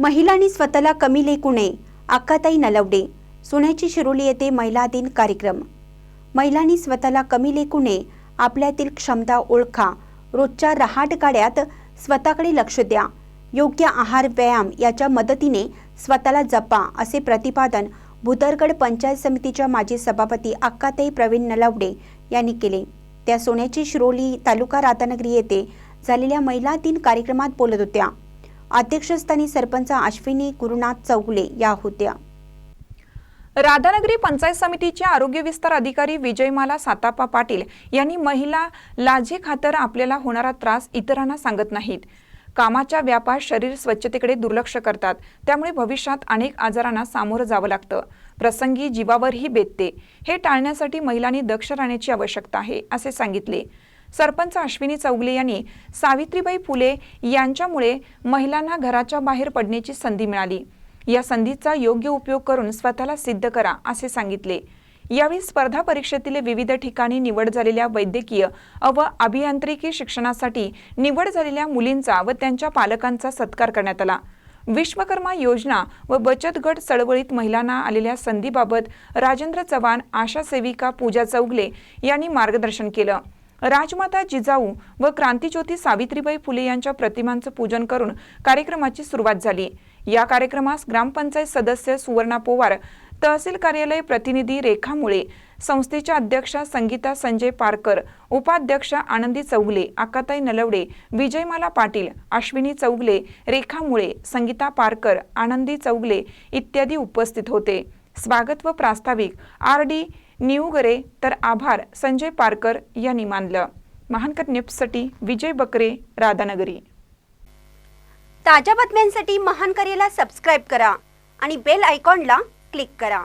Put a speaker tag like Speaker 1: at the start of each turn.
Speaker 1: महिलांनी स्वतःला कमी लेखू नये आकाताई नलवडे. सोन्याची शिरोली येथे महिला दिन कार्यक्रम. महिलांनी स्वतःला कमी लेखू नये आपल्यातील क्षमता ओळखा. रोजच्या रहाट गाड्यात स्वतःकडे लक्ष द्या. योग्य आहार व्यायाम याच्या मदतीने स्वतःला जपा असे प्रतिपादन भुदरगड पंचायत समितीच्या माजी सभापती अक्काताई प्रवीण नलावडे यांनी केले. त्या सोन्याची शिरोली तालुका राधानगरी येथे झालेल्या महिला दिन कार्यक्रमात बोलत होत्या. अध्यक्षस्थानी सरपंच अश्विनी गुरुनाथ चौगुले या होत्या.
Speaker 2: राधानगरी पंचायत समितीचे आरोग्य विस्तार अधिकारी विजयमाला सातापा पाटील यांनी महिला लाजे खातर आपल्याला होणारा त्रास इतरांना सांगत नाहीत. कामाच्या व्यापार शरीर स्वच्छतेकडे दुर्लक्ष करतात. त्यामुळे भविष्यात अनेक आजारांना सामोरं जावं लागतं. प्रसंगी जीवावरही बेतते. हे टाळण्यासाठी महिलांनी दक्ष राहण्याची आवश्यकता आहे असे सांगितले. सरपंच अश्विनी चौगले यांनी सावित्रीबाई फुले यांच्यामुळे महिलांना घराच्या बाहेर पडण्याची संधी मिळाली. या संधीचा योग्य उपयोग करून स्वतःला सिद्ध करा असे सांगितले. यावेळी स्पर्धा परीक्षेतील विविध ठिकाणी निवड झालेल्या वैद्यकीय व अभियांत्रिकी शिक्षणासाठी निवड झालेल्या मुलींचा व त्यांच्या पालकांचा सत्कार करण्यात आला. विश्वकर्मा योजना व बचत गट चळवळीत महिलांना आलेल्या संधीबाबत राजेंद्र चव्हाण आशा सेविका पूजा चौगले यांनी मार्गदर्शन केलं. राजमाता जिजाऊ व क्रांतीज्योती सावित्रीबाई फुले यांच्या प्रतिमांचं पूजन करून कार्यक्रमाची सुरुवात झाली. या कार्यक्रमास ग्रामपंचायत सदस्य सुवर्णा पोवार तहसील कार्यालय प्रतिनिधी रेखा मुळे संस्थेच्या अध्यक्षा संगीता संजय पारकर उपाध्यक्ष आनंदी चौगले आकाताई नलवडे विजयमाला पाटील अश्विनी चौगले रेखा मुळे संगीता पारकर आनंदी चौगले इत्यादी उपस्थित होते. स्वागत व प्रास्ताविक. आर डी निऊगरे तर आभार. संजय पारकर यांनी मानलं. महानकर न्यूजसाठी विजय बकरे राधानगरी.
Speaker 1: ताज्या बातम्यांसाठी महानकरेला सबस्क्राईब करा आणि बेल आयकॉनला क्लिक करा.